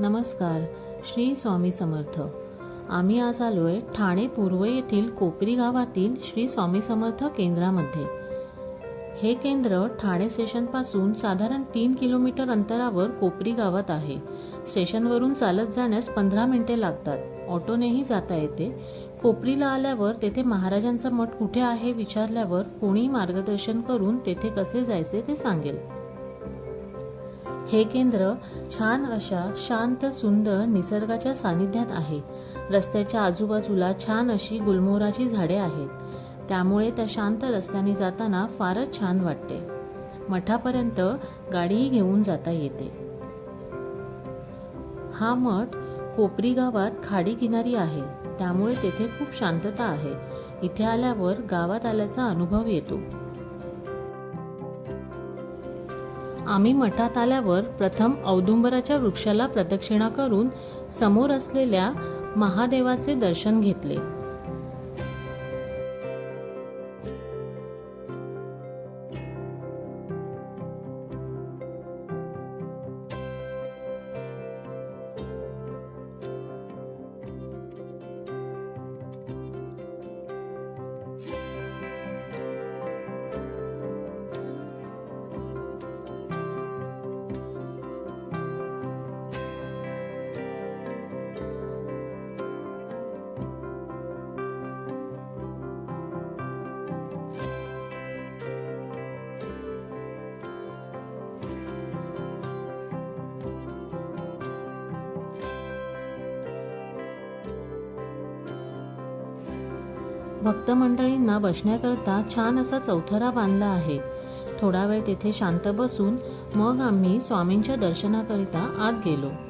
नमस्कार श्री स्वामी समर्थ. आम्ही आज आलो आहे ठाणे पूर्व येथील कोपरी गावातील श्री स्वामी समर्थ केंद्रामध्ये. हे केंद्र ठाणे स्टेशनपासून साधारण तीन किलोमीटर अंतरावर कोपरी गावात आहे. स्टेशनवरून चालत जाण्यास पंधरा मिनिटे लागतात. ऑटोनेही जाता येते. कोपरीला आल्यावर तेथे महाराजांचा मठ कुठे आहे विचारल्यावर कोणी मार्गदर्शन करून तेथे कसे जायचे ते सांगेल. हे केंद्र छान अशा शांत सुंदर निसर्गाच्या सानिध्यात आहे. रस्त्याच्या आजूबाजूला छान अशी गुलमोहराची झाडे आहेत. त्यामुळे त्या शांत रस्त्याने जाताना फारच छान वाटते. मठापर्यंत गाडीही घेऊन जाता येते. हा मठ कोपरी गावात खाडी किनारी आहे. त्यामुळे तेथे खूप शांतता आहे. इथे आल्यावर गावात आल्याचा अनुभव येतो. आम्ही मठात आल्यावर प्रथम औदुंबराच्या वृक्षाला प्रदक्षिणा करून समोर असलेल्या महादेवाचे दर्शन घेतले. भक्त मंडळींना बसण्याकरता छान असा चौथरा बांधला आहे. थोडा वेळ तेथे शांत बसून मग आम्ही स्वामींच्या दर्शनाकरिता आत गेलो.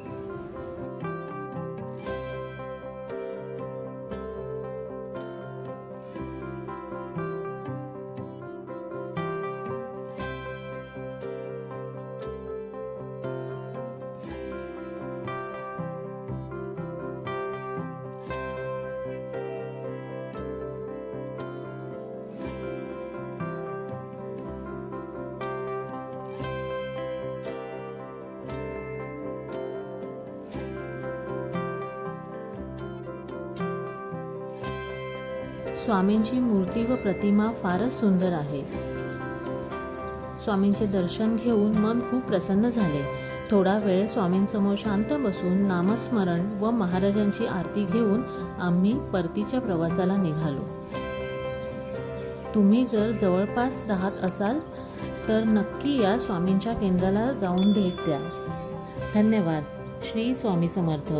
स्वामींची मूर्ती व प्रतिमा फारच सुंदर आहे. स्वामींचे दर्शन घेऊन मन खूप प्रसन्न झाले. थोडा वेळ स्वामींसमोर शांत बसून नामस्मरण व महाराजांची आरती घेऊन आम्ही परतीच्या प्रवासाला निघालो. तुम्ही जर जवळपास राहत असाल तर नक्की या स्वामींच्या केंद्राला जाऊन भेट द्या. धन्यवाद. श्री स्वामी समर्थ.